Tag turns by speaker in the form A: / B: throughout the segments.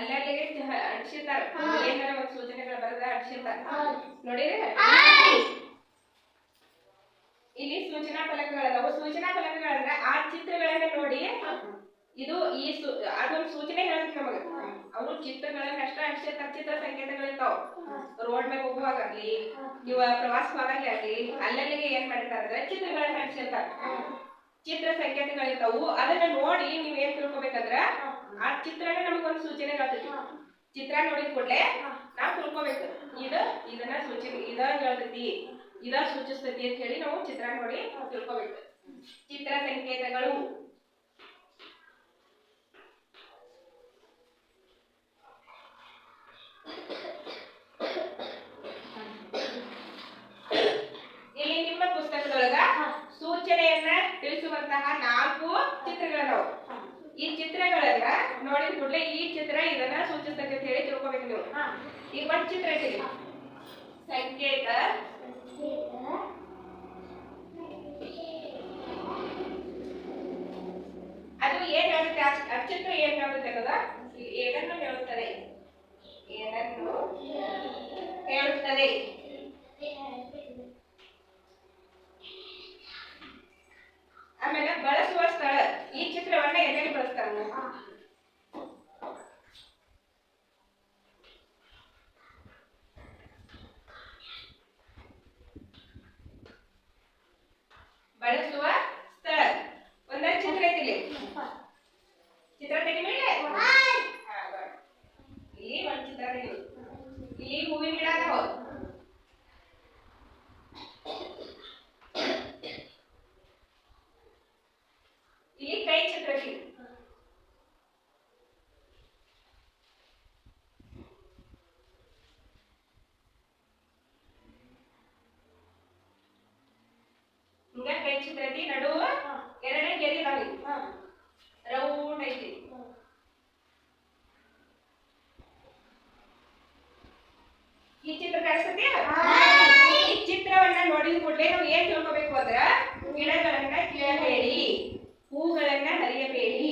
A: ಅಲ್ಲಲ್ಲಿಗೆ ಅಡ್ಸಿರ್ತಾರ. ಏನಾರ ಒಂದ್ ಸೂಚನೆಗಳು ಬರದ ಅಡ್ಸಿರ್ತಾರ ನೋಡಿರಿ? ಇಲ್ಲಿ ಸೂಚನಾ ಫಲಕಗಳದಾವ ಸೂಚನಾ ಫಲಕಗಳಂದ್ರ ಆ ಚಿತ್ರಗಳನ್ನ ನೋಡಿ ಇದು ಈ ಅದೊಂದು ಸೂಚನೆ ಹೇಳುತ್ತೆ ನಮಗ. ಅವರು ಚಿತ್ರಗಳನ್ನ ಅಷ್ಟ ಅಡ್ಸಿರ್ತಾರ ಚಿತ್ರ ಸಂಕೇತಗಳಿರ್ತಾವ ರೋಡ್ ಮೇಲೆ ಹೋಗುವಾಗಲಿ ಇವ ಪ್ರವಾಸ ಹೋದಾಗ್ಲಿ ಅಲ್ಲಲ್ಲಿಗೆ ಏನ್ ಮಾಡಿರ್ತಾರ ಅಂದ್ರೆ ಚಿತ್ರಗಳನ್ನ ಅಡ್ಸಿರ್ತಾರ. ಚಿತ್ರ ಸಂಕೇತಗಳಿರ್ತಾವು. ಅದನ್ನ ನೋಡಿ ನೀವ್ ಏನ್ ತಿಳ್ಕೊಬೇಕಂದ್ರ ಆ ಚಿತ್ರನ ನಮಗೊಂದು ಸೂಚನೆ ಹೇಳ್ತೈತಿ. ಚಿತ್ರ ನೋಡಿದ ಕೂಡ್ಲೆ ನಾವ್ ತಿಳ್ಕೊಬೇಕು. ಇದು ಇದನ್ನ ಸೂಚನೆ ಇದ ಹೇಳ್ತೈತಿ. ಇದ ಸೂಚಿಸ್ತೈತಿ ಅಂತ ಹೇಳಿ ನಾವು ಚಿತ್ರ ನೋಡಿ ತಿಳ್ಕೊಬೇಕು. ಚಿತ್ರ ಸಂಕೇತಗಳು. ಇಲ್ಲಿ ನಿಮ್ಮ ಪುಸ್ತಕದೊಳಗ ಸೂಚನೆಯನ್ನ ತಿಳಿಸುವಂತಹ ನಾಲ್ಕು ಚಿತ್ರಗಳದಾವು ಈ ಚಿತ್ರಗಳೆಲ್ಲ ನೋಡಿದ ಕೂಡಲೇ ಈ ಚಿತ್ರ ಇದನ್ನ ಸೂಚಿಸ್ತೈತೆ ಅಂತ ಹೇಳಿ ತಿಳ್ಕೊಬೇಕು ನೀವು. ಈಗ ಒಂದ್ ಚಿತ್ರ ಇಟ್ಟಿರಿ. ಸಂಕೇತ. ಅದು ಏನ್ ಹೇಳುತ್ತೆ? ಆ ಚಿತ್ರ ಏನ್ ಹೇಳುತ್ತೆ ಅನ್ನೋದ ಏನನ್ನು ಹೇಳುತ್ತದೆ? ಏನನ್ನು ಹೇಳುತ್ತದೆ? ಆಮೇಲೆ ಬಳಸುವ ಸ್ಥಳ ಈ ಚಿತ್ರವನ್ನ ಎಲ್ಲೆಲ್ಲಿ ಬಳಸ್ತಾರೆ ಬಳಸುವ ಸ್ಥಳ ಒಂದ ಚಿತ್ರ ಐತಿ ಇಲ್ಲಿ ಚಿತ್ರ ತೆಗಿ ಮೇಲೆ ಇಲ್ಲಿ ಒಂದ್ ಚಿತ್ರ ತೆಗಿ ಇಲ್ಲಿ ಹೂವಿನ ಗಿಡ ಅದಾವ ಇಲ್ಲಿ ಕೈ ಚಿತ್ರ ಐತಿ ಹಿಂಗ ನಡುವ ಎರಡನೇ ಗೆರೆ ರವಿ ರೌಂಡ್ ಐತಿ. ಈ ಚಿತ್ರ ಕಾಣಿಸ್ತೈತಿ? ಈ ಚಿತ್ರವನ್ನ ನೋಡಿದ ಕೂಡಲೇ ನಾವು ಏನ್ ತಿಳ್ಕೊಬೇಕು ಅಂದ್ರೆ ಗಿಡಗಳನ್ನ ಕೀಳಬೇಡಿ ಹೂಗಳನ್ನ ಹರಿಯಬೇಡಿ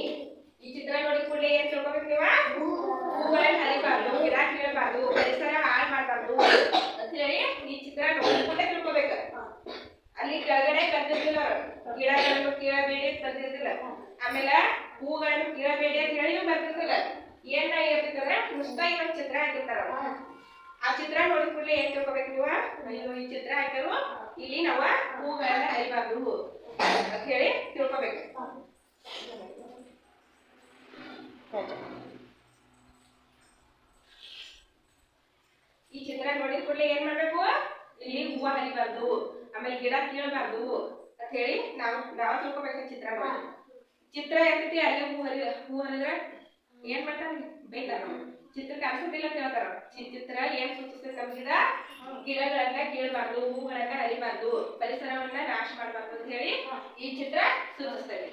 A: ಈ ಚಿತ್ರ ನೋಡಿದ ಕೂಡಲೇ ಏನ್ ತಿಳ್ಕೊಬೇಕು ನೀವ ಹೂಗಳನ್ನ ಹರಿಬಾರ್ದು ಗಿಡ ಕೀಳಬಾರ್ದು ಪರಿಸರ ಹಾಳು ಮಾಡಬಾರ್ದು ಅಂತ ಹೇಳಿ ಈ ಚಿತ್ರ ನೋಡಿದ ಕೂಡಲೇ ತಿಳ್ಕೊಬೇಕು ಅಲ್ಲಿ ಕೆಳಗಡೆ ಬರ್ದಿರ್ತಿಲ್ಲ ಅವ್ರು. ಗಿಡಗಳನ್ನು ಕೀಳಬೇಡಿ ಅಂತ ಬರ್ದಿರ್ತಿಲ್ಲ ಆಮೇಲೆ ಹೂಗಳನ್ನು ಕೀಳಬೇಡಿ ಅಂತ ಹೇಳಿ ಬರ್ದಿರ್ತಿಲ್ಲ ಏನ ಇರ್ತೈತಂದ್ರೆ ಮುಸ್ತಾಗಿ ಒಂದ್ ಚಿತ್ರ ಹಾಕಿರ್ತಾರ ಅವ್ರು. ಆ ಚಿತ್ರ ನೋಡಿದ ಕೂಡಲೇ ಏನ್ ತಿಳ್ಕೊಬೇಕು ನೀವು? ಅಯ್ಯೋ ಈ ಚಿತ್ರ ಹಾಕರು ಇಲ್ಲಿ ನಾವ ಹೂಗಳನ್ನ ಹರಿಬಾರ್ದು ಅಂತ ಹೇಳಿ ತಿಳ್ಕೊಬೇಕು. ಈ ಚಿತ್ರ ನೋಡಿದ ಕೂಡಲೇ ಏನ್ ಮಾಡ್ಬೇಕು? ಇಲ್ಲಿ ಹೂವ ಹರಿಬಾರ್ದು ಆಮೇಲೆ ಗಿಡ ಕೀಳಬಾರ್ದು ಅಂತ ಹೇಳಿ ನಾವು ನಾವ ತಿಳ್ಕೊಬೇಕು ಚಿತ್ರ ಚಿತ್ರ ಇರ್ತೈತಿ ಅಲ್ಲಿ ಹೂ ಹರಿ, ಹೂ ಹರಿದ್ರೆ ಏನ್ ಮಾಡ್ತಾರ? ಬೈತಾರ ಚಿತ್ರ ಅನ್ಸುತ್ತಿಲ್ಲ ಕೇಳ್ತಾರ. ಚಿತ್ರ ಏನ್ ಸೂಚಿಸ್ತೈತೆ ನಮ್ ಗಿಡ ಗಿಡಗಳನ್ನ ಕೀಳಬಾರ್ದು, ಹೂಗಳನ್ನ ಹರಿಬಾರ್ದು, ಪರಿಸರವನ್ನ ನಾಶ ಮಾಡಬಾರ್ದು ಅಂತ ಹೇಳಿ ಈ ಚಿತ್ರ ಸೂಚಿಸ್ತೈತಿ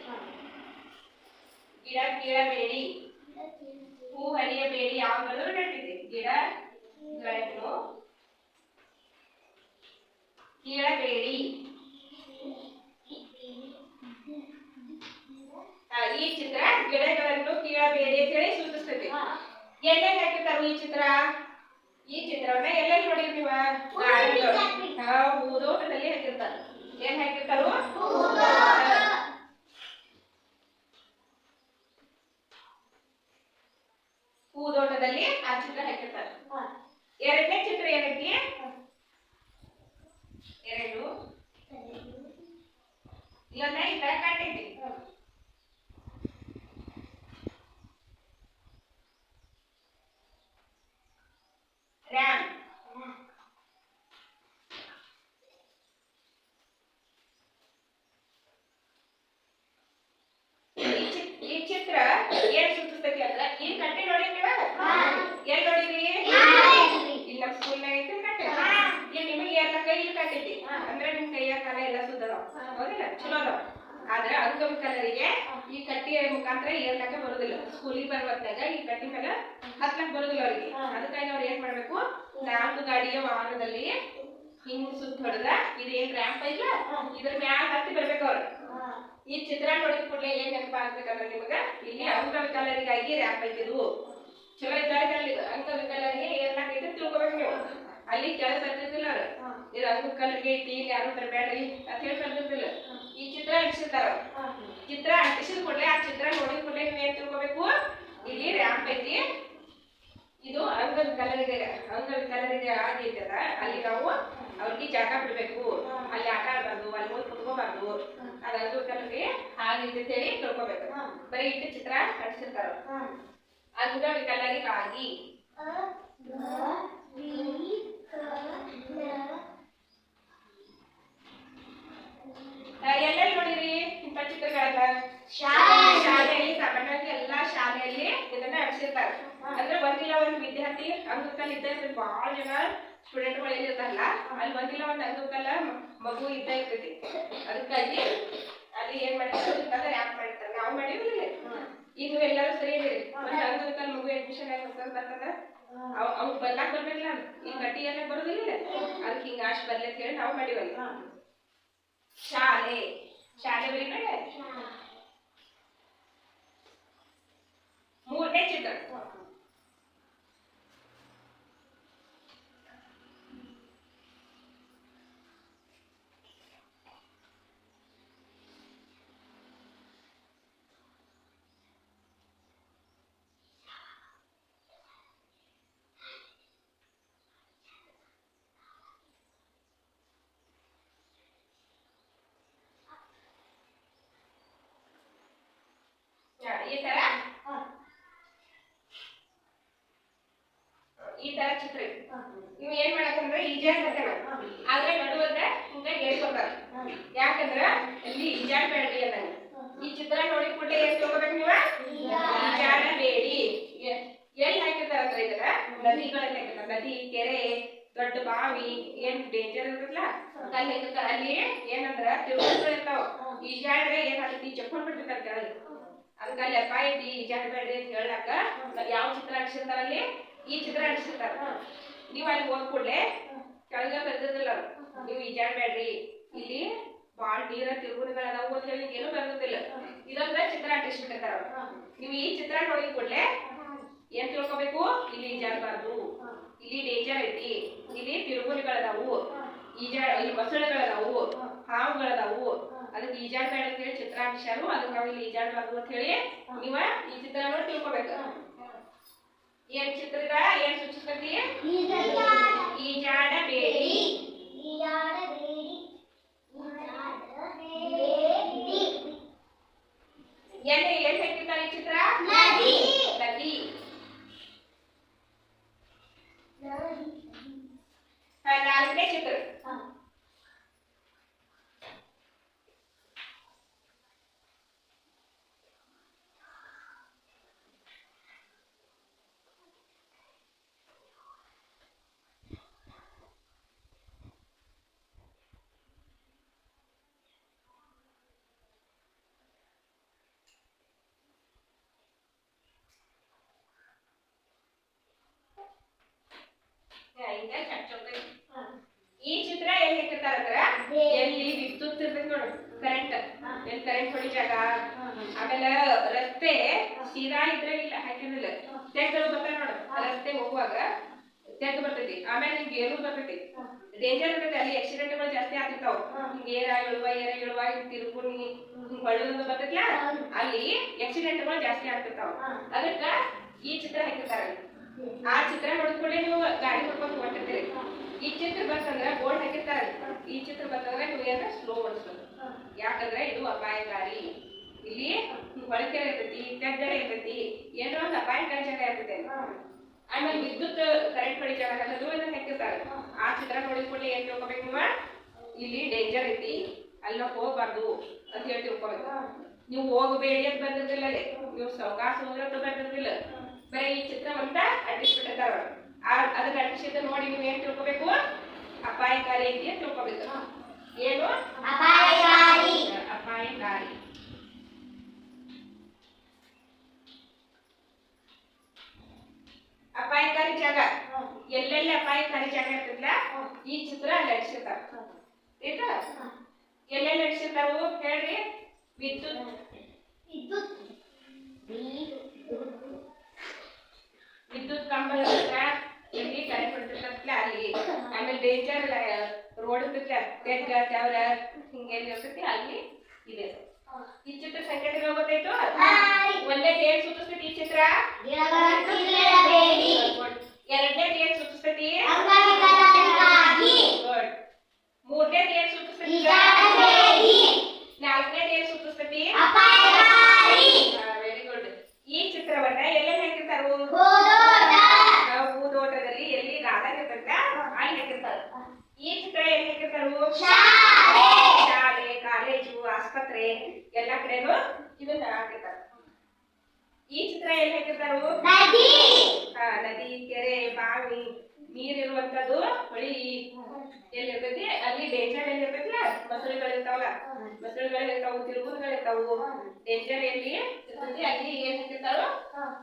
A: ಗಿಡ ಕೀಳಬೇಡಿ. ಹೂ ಹರಿಯಬೇಡಿ. ಯಾವಾಗಲೂ ನಡೀತೈತಿ ಗಿಡಗಳನ್ನು ಕೀಳಬೇಡಿ. ಈ ಚಿತ್ರ ಗಿಡಗಳನ್ನು ಕೀಳಬೇಡಿ ಅಂತ ಹೇಳಿ ಸೂಚಿಸ್ತೈತಿ ಎಲ್ಲೆಲ್ಲಿ ಹಾಕಿರ್ತಾರ ಈ ಚಿತ್ರ? ಈ ಚಿತ್ರವನ್ನ ಎಲ್ಲೆಲ್ಲಿ ನೋಡಿರ್ತೀವ ಊದೋಟದಲ್ಲಿ ಹಾಕಿರ್ತಾರ. ಏನ್ ಹಾಕಿರ್ತಾರು? ಹೂದೋಟದಲ್ಲಿ ಆ ಚಿತ್ರ ಹಾಕಿರ್ತಾರ. ಎರಡನೇ ಚಿತ್ರ ಏನೈತಿ? ಎರಡು. ಇಲ್ಲ ಈ ತರ ರ್ಯಾಮ್ ಈ ಚಿತ್- ಈ ಚಿತ್ರ ಏನ್ ಸೂಚಿಸ್ತೈತಿ ಅಂದ್ರ ಈ ಕಟ್ಟೆ ನೋಡಿ ನೀವ? ಎಲ್ ನೋಡಿರಿ ಇಲ್ಲ ನಮ್ ಸ್ಕೂಲ್ನಾಗ ಐತಿ ಕಟ್ಟೆ ಏನ್ ನಿಮಗೆ ಎಲ್ಲ ಕೈ ಇಲ್ಲಿ ಕಟ್ಟೈತಿ ಅಂದ್ರೆ ನಿಮ್ ಕೈಯ ಕಾಲ ಎಲ್ಲ ಸುದ್ದವ ಹೌದಿಲ್ಲ? ಚಲೋ ಅದಾವ ಆದ್ರ ಅಂಗವಿಕಲರಿಗೆ ಈ ಕಟ್ಟಿಯ ಮುಖಾಂತರ ಏರ್ಲಕ ಬರೋದಿಲ್ಲ. ಸ್ಕೂಲಿಗೆ ಬರುವತ್ತಾಗ ಈ ಕಟ್ಟಿ ಮೇಲೆ ಹತ್ಲಕ್ ಬರೋದಿಲ್ಲ ಅವ್ರಿಗೆ. ಅದಕ್ಕಾಗಿ ಅವ್ರು ಏನ್ ಮಾಡ್ಬೇಕು? ನಾಲ್ಕು ಗಾಡಿಯ ವಾಹನದಲ್ಲಿ ಹಿಂಗ್ ಸುತ್ತ ಹೊಡೆದ ಇದೇನ್ ರ್ಯಾಂಪ್ ಐತ್ಲ ಇದ್ರ ಮ್ಯಾಲ ಹತ್ತಿ ಬರ್ಬೇಕು ಅವ್ರು. ಈ ಚಿತ್ರ ನೋಡಿದ ಕೂಡಲೇ ಏನ್ ನೆನಪ ಆಗ್ಬೇಕಂದ್ರೆ ನಿಮಗ? ಇಲ್ಲಿ ಅಂಗವಿಕಲರಿಗಾಗಿ ರ್ಯಾಂಪ್ ಐತಿದು ಚಲೋ ಇದ್ದಾರೆ ಅಲ್ಲಿ ಅಂಗವಿಕಲರಿಗೆ ಐತಿ ತಿಳ್ಕೊಬೇಕು ನೀವು. ಅಲ್ಲಿ ಕೆಳಗೆ ಬರ್ತಿದ್ದಿಲ್ಲ ಅವ್ರು. ಇದು ಅಂಗವಿಕಲರಿಗೆ ಐತಿ ಇಲ್ಲಿ ಯಾರು ತರಬೇಡ್ರಿ ಅಂತ ಹೇಳಿ ಬರ್ತಿದ್ದಿಲ್ಲ ಈ ಚಿತ್ರ ಅಂಟಿಸಿರ್ತಾರ ಚಿತ್ರ ಅಂಟಿಸಿದ ಕೂಡಲೇ ಆ ಚಿತ್ರ ನೋಡಿದ ಕೂಡಲೇ ನೀವು ಏನ್ ತಿಳ್ಕೊಬೇಕು? ಇಲ್ಲಿ ರ್ಯಾಂಪ್ ಐತಿ. ಇದು ಅಂಗವಿಕಲರಿಗೆ ಅಂಗವಿಕಲರಿಗೆ ಆಗೈತದ ಅಲ್ಲಿ ನಾವು ಅವ್ರಿಗೆ ಜಾಗ ಬಿಡ್ಬೇಕು. ಅಲ್ಲಿ ಆಟ ಆಡ್ಬಾರ್ದು ಅಲ್ಲಿ ಹೋಗಿ ಕುತ್ಕೋಬಾರ್ದು. ಅದಾದ್ರೂ ನಮ್ಗೆ ಹಾಗೆ ಹೇಳಿ ತಿಳ್ಕೊಬೇಕು. ಬರೀ ಇಟ್ಟು ಚಿತ್ರ ಅಂಟಿಸಿರ್ತಾರ ಅಂಗವಿಕಲರಿಗಾಗಿ ಆ, ಎಲ್ಲೆಲ್ಲಿ ನೋಡಿರಿ ಇಂಥ ಚಿತ್ರಗಳನ್ನ? ಶಾಲೆಯಲ್ಲಿ. ಸಾಮಾನ್ಯವಾಗಿ ಎಲ್ಲಾ ಶಾಲೆಯಲ್ಲಿ ಇದನ್ನ ಅಂಟಿಸಿರ್ತಾರೆ ಅಂದ್ರೆ ಒಂದಿಲ್ಲ ಒಂದು ವಿದ್ಯಾರ್ಥಿ ಅಂಗವಿಕಲ ಇದ್ದ ಬಹಳ ಜನ ಸ್ಟೂಡೆಂಟ್ಗಳು ಎಲ್ಲಿರ್ತಾರಲ್ಲ ಅಲ್ಲಿ ಬಂದಿಲ್ಲ ಒಂದು ಅಂಗವಿಕಲ ಮಗು ಇದ್ದ ಇರ್ತೈತಿ. ಅದಕ್ಕಾಗಿ ಅಲ್ಲಿ ಏನ್ ಮಾಡಿರ್ತಾರೆ ಅಂತಂದ್ರೆ ಯಾಕೆ ಮಾಡಿರ್ತಾರೆ. ನಾವು ಮಾಡಿರ್ಲಿಲ್ಲ. ಈಗ ನೀವು ಎಲ್ಲರೂ ಸರಿ ಇದೀರಿ ಒಂದು ಅಂಗವಿಕಲ ಮಗು ಅಡ್ಮಿಷನ್ ಆಗಿ ಅವ್ ಅವ್ ಬರ್ಲಾಕ್ ಬರ್ಬೇಕಲ್ಲ. ಈ ಕಟ್ಟಿ ಎಲ್ಲ ಬರೋದಿಲ್ಲ ಅದಕ್ಕೆ ಹಿಂಗ ಅಷ್ಟು ಬರ್ಲಿ ಅಂತ ಹೇಳಿ ನಾವು ಮಾಡಿವಲ್ಲ. ಶಾಲೆ. ಶಾಲೆ ಬರೀ ಕಡೆ? ಮೂರನೇ ಚಿತ್ರ. ಈ ತರ. ಈ ತರ ಚಿತ್ರ. ನೀವು ಏನ್ ಮಾಡಕಂದ್ರೆ ಈಜಾಡ್ ಆದ್ರೆ ಹಿಂಗ ಹೇಳ್ಕೊತಾರ ಯಾಕಂದ್ರ ಇಲ್ಲಿ ಈಜಾಡ್ಬೇಡ್ರಿ ಅನ್ನಂಗ ಈ ಚಿತ್ರ ನೋಡಿ ಕೂಡಲೇ ಏನ್ ತಿಳ್ಕೊಬೇಕು ನೀವು? ಈಜಾಡ ಬೇಡಿ. ಎಲ್ಲಿ ಹಾಕಿರ್ತಾರ ಅಂದ್ರೆ ನದಿಗಳಲ್ಲಿ ಹಾಕಿರ್ತಾರ. ನದಿ ಕೆರೆ ದೊಡ್ಡ ಬಾವಿ ಏನ್ ಡೇಂಜರ್ ಇರ್ತಲ್ಲ ಅಲ್ಲಿ ಹಾಕಿರ್ತಾರ. ಅಲ್ಲಿ ಏನಂದ್ರ ತಿಳ್ಕೊಂಡ್ರು ಇರ್ತಾವ. ಈಜಾಡ್ರೆ ಏನಾಗುತ್ತೆ ಚಪ್ಕೊಂಡ್ ಬಿಟ್ಟಿರ್ತಾರ ಕೆಳಗೆ. ಅದಕ್ಕೆ ಅಲ್ಲಿ ಅಪ್ಪ ಐತಿ ಈಜಾಡ್ಬೇಡ್ರಿ ಅಂತ ಹೇಳಾಕ ಯಾವ ಚಿತ್ರ ಅಂಟಿಸಿರ್ತಾರ ಅಲ್ಲಿ ಈ ಚಿತ್ರ ಅಂಟಿಸಿರ್ತಾರ ನೀವು ಅಲ್ಲಿ ಹೋದ್ ಕೂಡ್ಲೆ ಕೆಳಗೆ ಬರ್ತದಿಲ್ಲ ನೀವು ಈಜಾಡ್ಬೇಡ್ರಿ ಇಲ್ಲಿ ಬಾಳ್ ನೀರ ತಿರುಗುಣಗಳ ಅದಾವು ಅಂತ ಹೇಳಿ ಏನು ಬರ್ದಿದ್ದಿಲ್ಲ. ಇದೊಂದ ಚಿತ್ರ ಅಂಟಿಸ್ಬಿಟ್ಟಿರ್ತಾರ. ನೀವು ಈ ಚಿತ್ರ ನೋಡಿದ ಕೂಡ್ಲೆ ಏನ್ ತಿಳ್ಕೊಬೇಕು? ಇಲ್ಲಿ ಈಜಾಡ್ಬಾರ್ದು ಇಲ್ಲಿ ಡೇಂಜರ್ ಐತಿ. ಇಲ್ಲಿ ತಿರುಗುಣಿಗಳದಾವು ಈಜಾ ಇಲ್ಲಿ ಮೊಸಳೆಗಳದಾವು ಹಾವುಗಳದಾವು ಅದಕ್ಕೆ ಈಜಾಡ್ಬೇಡ ಅಂತ ಹೇಳಿ ಚಿತ್ರ ಅಂಟಿಸ್ಯಾರು ಅದಕ್ಕೆ ನಾವು ಇಲ್ಲಿ ಈಜಾಡ್ಬಾರ್ದು ಅಂತ ಹೇಳಿ ನೀವ ಈ ಚಿತ್ರ ನೋಡಿ ತಿಳ್ಕೊಬೇಕು ಏನ್ ಚಿತ್ರದ ಏನ್ ಸೂಚಿಸ್ತೈತಿ ಈಜಾಡಬೇಡಿ ಎಲ್ಲಿ ಎಲ್ಲಿ ಹಾಕಿರ್ತಾರೆ ಈ ಚಿತ್ರ?
B: ನದಿ.
A: ನದಿ. ಹಾ, ನಾಲ್ಕನೇ ಚಿತ್ರ ಹಾ, ಈಗ ಚಟ್ ಚೌಕೈ. ಈ ಚಿತ್ರ ಎಲ್ಲಿ ಹಾಕಿರ್ತಾರ ಅಂದ್ರ ಎಲ್ಲಿ ವಿದ್ಯುತ್ ಇರ್ತೈತಿ ನೋಡು ಕರೆಂಟ್ ಎಲ್ಲಿ ಕರೆಂಟ್ ಹೊಡಿ ಜಾಗ? ಆಮೇಲೆ ರಸ್ತೆ ಸೀದಾ ಇದ್ರೆ ಇಲ್ಲ ಹಾಕಿರಲಿಲ್ಲ ತೆಗ್ಗಳು ಬರ್ತಾರ ನೋಡು ರಸ್ತೆ ಹೋಗುವಾಗ ತೆಗ್ ಬರ್ತೈತಿ. ಆಮೇಲೆ ಹಿಂಗ್ ಏರು ಬರ್ತೈತಿ. ಡೇಂಜರ್ ಇರ್ತೈತಿ ಅಲ್ಲಿ ಆಕ್ಸಿಡೆಂಟ್ಗಳು ಜಾಸ್ತಿ ಆಗ್ತಿರ್ತಾವ. ಹಿಂಗೆ ಏರ ಇಳುವ ಏರ ಇಳುವ ಹಿಂಗ್ ತಿರ್ಗುಣಿ ಹಿಂಗ್ ಬರ್ತೈತಿಲ್ಲ ಅಲ್ಲಿ ಆಕ್ಸಿಡೆಂಟ್ಗಳು ಜಾಸ್ತಿ ಆಗ್ತಿರ್ತಾವ. ಅದಕ್ಕ ಈ ಚಿತ್ರ ಹಾಕಿರ್ತಾರ. ಆ ಚಿತ್ರ ನೋಡಿದ್ಕೊಳ್ಳಿ ನೀವು ಗಾಡಿ ಹೊಡ್ಕೊಂಡು ಹೊಟ್ಟಿರ್ತೀರಿ ಈ ಚಿತ್ರ ಬಂತಂದ್ರೆ ಬೋರ್ಡ್ ಹಾಕಿರ್ತಾರೆ ಈ ಚಿತ್ರ ಬಂತಂದ್ರೆ ನೀವು ಏನಾದ್ರೆ ಸ್ಲೋ ಓಡಿಸ್ಬೇಕು ಯಾಕಂದ್ರೆ ಇದು ಅಪಾಯಕಾರಿ. ಇಲ್ಲಿ ಹೊಳಕೆ ಇರ್ತೈತಿ, ತೆಗ್ಗಡೆ ಇರ್ತೈತಿ, ಏನೋ ಒಂದು ಅಪಾಯಕಾರಿ ಜಾಗ ಇರ್ತೈತಿ. ಆಮೇಲೆ ವಿದ್ಯುತ್ ಕರೆಂಟ್ ಹೊಡಿ ಜಾಗ ಅದು ಇದನ್ನ ಹಾಕಿರ್ತಾರೆ ಆ ಚಿತ್ರ ನೋಡಿದ್ಕೊಳ್ಳಿ ಏನ್ ತಿಳ್ಕೊಬೇಕು ನೀವು? ಇಲ್ಲಿ ಡೇಂಜರ್ ಐತಿ, ಅಲ್ಲ ಹೋಗ್ಬಾರ್ದು ಅಂತ ಹೇಳಿ ತಿಳ್ಕೊಬೇಕು ನೀವು ಹೋಗಬೇಡಿ ಅಂತ ಬಂದಿರ್ತಿಲ್ಲ ನೀವು ಸಾವಕಾಶ ಹೋದ್ರೆ ಬಂದಿರ್ತಿಲ್ಲ ಬರೀ ಈ ಚಿತ್ರ ಅಂತ ಅಂಟಿಸ್ಬಿಟ್ಟಿರ್ತಾರ ಅದನ್ನ ಅಂಟಿಸಿದ ನೋಡಿ ನೀವು ಏನ್ ತಿಳ್ಕೋಬೇಕು? ಅಪಾಯಕಾರಿ ಇದೆಯಾ ತಿಳ್ಕೋಬೇಕು? ಏನು?
B: ಅಪಾಯಕಾರಿ.
A: ಅಪಾಯಕಾರಿ. ಅಪಾಯಕಾರಿ ಜಾಗ. ಎಲ್ಲೆಲ್ಲಿ ಅಪಾಯಕಾರಿ ಜಾಗ ಇರ್ತೈತಿಲ್ಲ ಈ ಚಿತ್ರ ಅಲ್ಲಿ ಅಂಟಿಸಿರ್ತಾರ ಆಯ್ತಾ? ಎಲ್ಲೆಲ್ಲಿ ಅಂಟಿಸಿರ್ತಾವು ಹೇಳ್ರಿ. ವಿದ್ಯುತ್ ಡೇಂಜರ್ ರೋಡ್ ತೆಗ್ಗ ತೆವ್ರ ಹಿಂಗೆಲ್ಲ ಇರ್ತೈತಿ ಅಲ್ಲಿ ಇದೆ. ಈ ಚಿತ್ರ ಸಂಕೇತ ಗೊತ್ತಾಯ್ತು ಒಂದೇ ಏನ್ ಸೂಚಿಸ್ತೈತಿ ಈ ಚಿತ್ರ? ಎರಡನೇ ಏನ್ ಸೂಚಿಸ್ತೈತಿ ಗುಡ್ ಮೂರನೇ ಏನ್ ಸೂಚಿಸ್ತೈತಿ ನಾಲ್ಕನೇ ಏನ್ ಸೂಚಿಸ್ತೈತಿ ವೆರಿ ಗುಡ್ ಈ ಚಿತ್ರವನ್ನ ಎಲ್ಲೆಲ್ಲಿ ಹಾಕಿರ್ತಾರು ನಾವು ಹೂದೋಟದಲ್ಲಿ ಎಲ್ಲಿ ಗಾರ್ಡನ್ ಇರ್ತೈತ ಅಲ್ಲಿ ಹಾಕಿರ್ತಾರ ಈ ಚಿತ್ರ ಎಲ್ಲಿ ಹಾಕಿರ್ತಾರು ಶಾಲೆ ಕಾಲೇಜು ಆಸ್ಪತ್ರೆ ಎಲ್ಲ ಇದು ಚೆನ್ನಾಗಿರ್ತಾರೆ ಈ ಚಿತ್ರ ಎಲ್ಲಿ ಹಾಕಿರ್ತಾರು ಹಾ, ನದಿ! ಕೆರೆ ಬಾವಿ ನೀರಿರುವಂತದ್ದು ಹೊಳಿ. ಎಲ್ಲಿ ಇರ್ತೈತಿ ಅಲ್ಲಿ ಡೇಂಜರ್ ಎಲ್ಲಿ ಇರ್ತೈತಿಲ್ಲ ಮೊಸಳೆಗಳು ಇರ್ತಾವಲ್ಲ ಮೊಸಳೆಗಳು ಇರ್ತಾವು ತಿರುಗುರುಗಳು ಇರ್ತಾವು ಡೇಂಜರ್ ಎಲ್ಲಿ ಇರ್ತೈತಿ? ಅಲ್ಲಿ ಏನ್ ಹಾಕಿರ್ತಾರೋ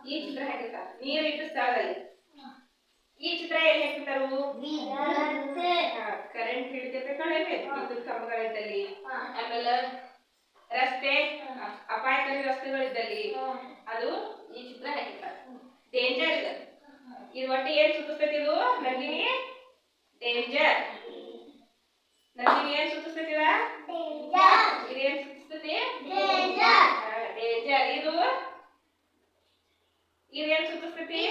A: ಈ ಚಿತ್ರ ಹಾಕಿರ್ತಾರ. ನೀರ್ ಇಟ್ಟು ಸ್ಥಳದಲ್ಲಿ ಈ ಚಿತ್ರ ಎಲ್ಲಿ ಹಾಕಿರ್ತಾರು ಕರೆಂಟ್ ಹಿಡಿದಿರ್ತೈತಲ್ಲ ವಿದ್ಯುತ್ ಕಂಬಗಳಿದ್ದಲ್ಲಿ. ಆಮೇಲೆ ರಸ್ತೆ ಅಪಾಯಕಾರಿ ರಸ್ತೆಗಳಿದ್ದಲ್ಲಿ ಅದು ಈ ಚಿತ್ರ ಹಾಕಿರ್ತಾರೆ ಡೇಂಜರ್ ಇದೆ. ಇದು ಒಟ್ಟು ಏನ್ ಸೂಚಿಸ್ತೈತಿ ಇದು? ನಂದಿನಿ? ಡೇಂಜರ್ ನಂದಿನಿ ಏನ್ ಸೂಚಿಸ್ತೈತಿ ಇದ? ಇದೇನ್ ಸೂಚಿಸ್ತೈತಿ ಡೇಂಜರ್ ಇದು? ಇದೇನ್ ಸೂಚಿಸ್ತೈತಿ ಈ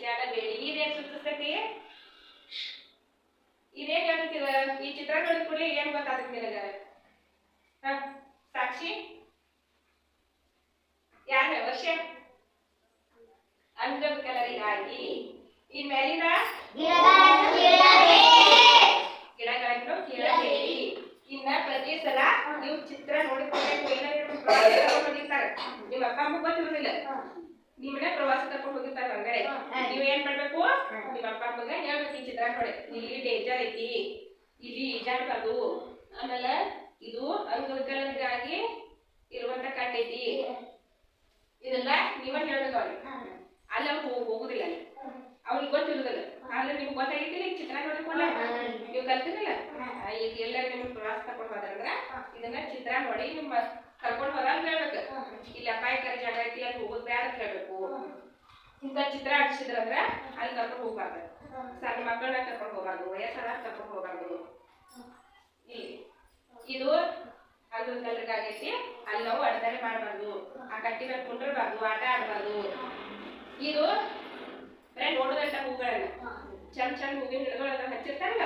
A: ಜಾಗ ಬೇಡಿ. ಇದೇನ್ ಸೂಚಿಸ್ತೈತಿ ಇದೇನ್ ಹೇಳ್ತಿದ ಈ ಚಿತ್ರಗಳ ಕೂಡ ಏನ್ ಗೊತ್ತಾಗುತ್ತೆ ನಿನಗ ಹ? ಸಾಕ್ಷಿ ಯಾರ ಕಲರಿಗಾಗಿ ಅಂಗವಿಕಲರಿಗಾಗಿ ಈ ಮೇಲಿನ? ಗಿಡಗಳನ್ನು ಕೀಳಬೇಡಿ. ಇನ್ನ ಪ್ರತಿ ಸಲ ನೀವು ಚಿತ್ರ ನೋಡಿಕೊಂಡು ಏನಾದ್ರು ಹೋಗಿರ್ತಾರೆ. ನಿಮ್ಮ ಅಪ್ಪ ಅಮ್ಮ ಗೊತ್ತಿರೋದಿಲ್ಲ. ನಿಮ್ಮನ್ನ ಪ್ರವಾಸ ಕರ್ಕೊಂಡು ಹೋಗಿರ್ತಾರೆ ಹೊರಗಡೆ. ನೀವ್ ಏನ್ ಮಾಡ್ಬೇಕು? ನಿಮ್ಮ ಅಪ್ಪ ಅಮ್ಮಗ ಹೇಳ್ಬೇಕು ಈ ಚಿತ್ರ ನೋಡಿ. ಇಲ್ಲಿ ಡೇಂಜರ್ ಐತಿ. ಇಲ್ಲಿ ಈಜಾಡ್ಬಾರ್ದು. ಆಮೇಲೆ ಇದು ಅಂಗವಿಕಲರಿಗಾಗಿ ಇರುವಂತ ಕಟ್ಟೈತಿ ಇದೆಲ್ಲ ನೀವ ಹೇಳ್ಬೇಕು ಅವ್ರಿಗೆ ಅಲ್ಲಿ ಅವ್ರು ಹೋಗ್- ಹೋಗುದಿಲ್ಲ ಅಲ್ಲಿ. ಅವ್ರಿಗೆ ಗೊತ್ತಿರುದಿಲ್ಲ. ಆದ್ರೆ ನಿಮ್ಗೆ ಗೊತ್ತಾಗಿದ್ದಿಲ್ಲ ಈಗ ಚಿತ್ರ ನೋಡಿಕೊಂಡ. ನೀವು ಕಲ್ತಿರಲ್ಲ? ಈಗ ಎಲ್ಲರೂ ನಿಮ್ಗೆ ಪ್ರವಾಸ ತಕೊಂಡು ಹೋದ್ರಂದ್ರ ಇದನ್ನ ಚಿತ್ರ ನೋಡಿ ನಿಮ್ಮ ಕರ್ಕೊಂಡು ಹೋದಾಗ ಹೇಳ್ಬೇಕು. ಇಲ್ಲಿ ಅಪಾಯಕಾರಿ ಜಾಗ ಐತಿ ಅಲ್ಲಿ ಹೋಗೋದು ಅಂತ ಹೇಳ್ಬೇಕು. ಇಂಥ ಚಿತ್ರ ಅಂಟಿಸಿದ್ರಂದ್ರ ಅಲ್ಲಿ ಕರ್ಕೊಂಡು ಹೋಗ್ಬಾರ್ದು. ಸಣ್ಣ ಮಕ್ಕಳನ್ನ ಕರ್ಕೊಂಡು ಹೋಗ್ಬಾರ್ದು ವಯಸ್ಸಾದ ಕರ್ಕೊಂಡು ಹೋಗ್ಬಾರ್ದು. ಇಲ್ಲಿ. ಇದು ಅದು ಕಲ್ರಿಗಾಗೈತಿ ಅಲ್ಲಿ ನಾವು ಅಡ್ದಾರೆ ಮಾಡಬಾರ್ದು. ಆ ಕಟ್ಟಿ ಮೇಲೆ ಕುಂಡಿರ್ಬಾರ್ದು ಆಟ ಆಡಬಾರ್ದು. ಇದು ಬರೀ ನೋಡೋದಂತ ಹೂಗಳನ್ನ. ಚಂದ ಚಂದ ಹೂವಿನ ಗಿಡಗಳನ್ನ ಹಚ್ಚಿರ್ತಾರಲ್ಲ